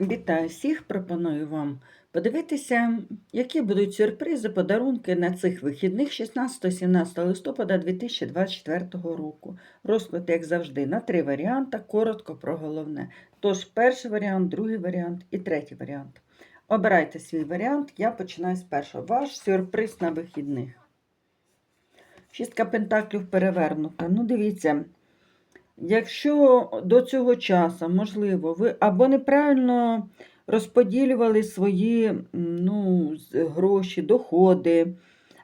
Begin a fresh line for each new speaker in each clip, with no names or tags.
Вітаю всіх! Пропоную вам подивитися, які будуть сюрпризи, подарунки на цих вихідних 16-17 листопада 2024 року. Розклад, як завжди, на три варіанти, коротко про головне. Тож, перший варіант, другий варіант і третій варіант. Обирайте свій варіант, я починаю з першого. Ваш сюрприз на вихідних. Шістка пентаклів перевернута. Ну, дивіться. Якщо до цього часу, можливо, ви або неправильно розподілювали свої ну, гроші, доходи,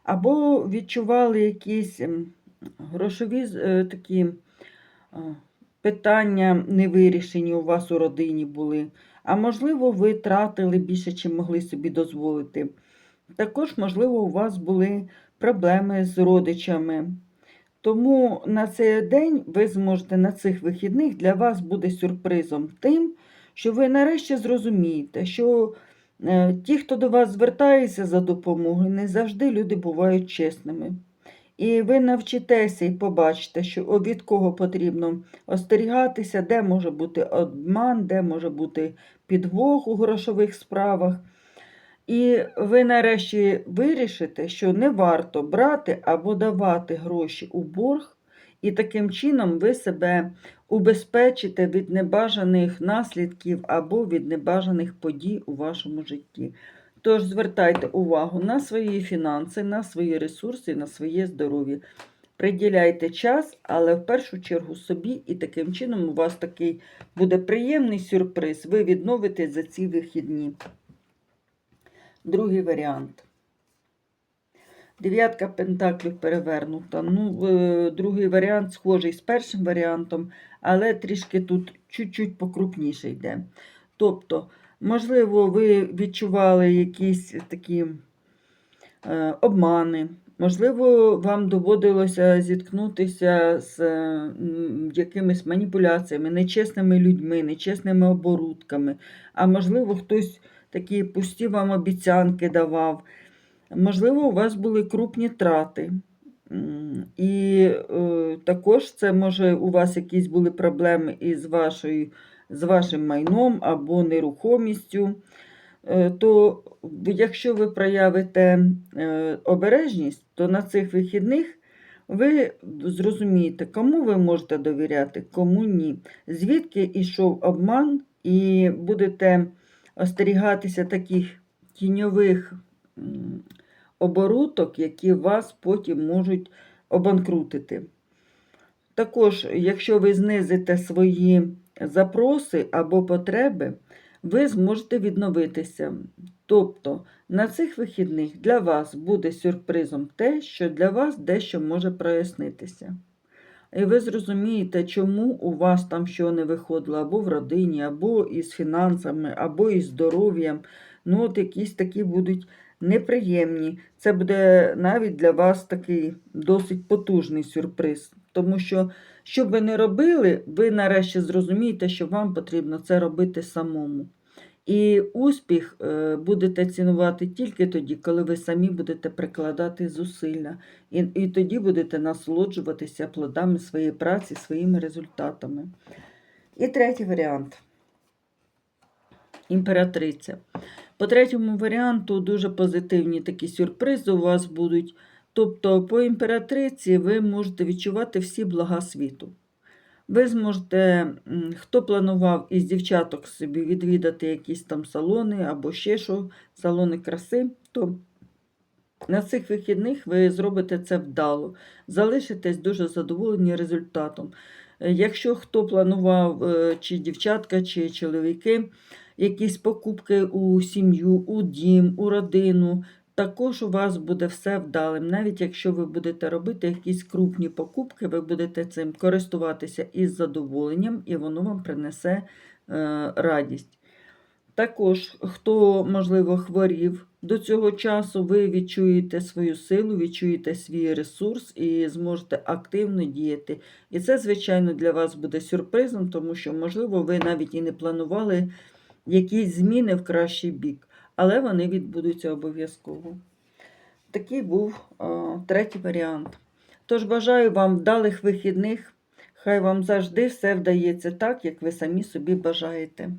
або відчували якісь грошові е, такі питання невирішені у вас у родині були, а можливо, ви тратили більше, чим могли собі дозволити. Також, можливо, у вас були проблеми з родичами. Тому на цей день ви зможете на цих вихідних для вас буде сюрпризом тим, що ви нарешті зрозумієте, що е, ті, хто до вас звертається за допомогою, не завжди люди бувають чесними. І ви навчитеся і побачите, що від кого потрібно остерігатися, де може бути обман, де може бути підвох у грошових справах. І ви нарешті вирішите, що не варто брати або давати гроші у борг, і таким чином ви себе убезпечите від небажаних наслідків або від небажаних подій у вашому житті. Тож звертайте увагу на свої фінанси, на свої ресурси, на своє здоров'я. Приділяйте час, але в першу чергу собі, і таким чином у вас такий буде приємний сюрприз. Ви відновитесь за ці вихідні. Другий варіант. Дев'ятка пентаклів перевернута. Ну, е, другий варіант схожий з першим варіантом, але трішки тут чуть-чуть покрупніше йде. Тобто, можливо, ви відчували якісь такі е, обмани, можливо, вам доводилося зіткнутися з е, якимись маніпуляціями, нечесними людьми, нечесними оборудками, а можливо, хтось такі пусті вам обіцянки давав. Можливо, у вас були крупні трати. І е, також це може у вас якісь були проблеми із вашою, з вашим майном або нерухомістю. Е, То якщо ви проявите е, обережність, то на цих вихідних ви зрозумієте, кому ви можете довіряти, кому ні. Звідки йшов обман, і будете остерігатися таких тіньових м, оборудок, які вас потім можуть обанкрутити. Також, якщо ви знизите свої запроси або потреби, ви зможете відновитися. Тобто на цих вихідних для вас буде сюрпризом те, що для вас дещо може прояснитися. І ви зрозумієте, чому у вас там що не виходило, або в родині, або із фінансами, або із здоров'ям. Ну, от якісь такі будуть неприємні. Це буде навіть для вас такий досить потужний сюрприз. Тому що, що б ви не робили, ви нарешті зрозумієте, що вам потрібно це робити самому. І успіх е, будете цінувати тільки тоді, коли ви самі будете прикладати зусилля. І, і тоді будете насолоджуватися плодами своєї праці, своїми результатами. І третій варіант. Імператриця. По третьому варіанту дуже позитивні такі сюрпризи у вас будуть. Тобто, по імператриці ви можете відчувати всі блага світу. Ви зможете, хто планував із дівчаток собі відвідати якісь там салони або ще що, салони краси, то на цих вихідних ви зробите це вдало, залишитесь дуже задоволені результатом. Е, Якщо хто планував, е, чи дівчатка, чи чоловіки, якісь покупки у сім'ю, у дім, у родину, також у вас буде все вдалим. Навіть якщо ви будете робити якісь крупні покупки, ви будете цим користуватися із задоволенням, і воно вам принесе е, радість. Також, хто, можливо, хворів до цього часу, ви відчуєте свою силу, відчуєте свій ресурс і зможете активно діяти. І це, звичайно, для вас буде сюрпризом, тому що, можливо, ви навіть і не планували якісь зміни в кращий бік, але вони відбудуться обов'язково. Такий був о, третій варіант. Тож бажаю вам вдалих вихідних. Хай вам завжди все вдається так, як ви самі собі бажаєте.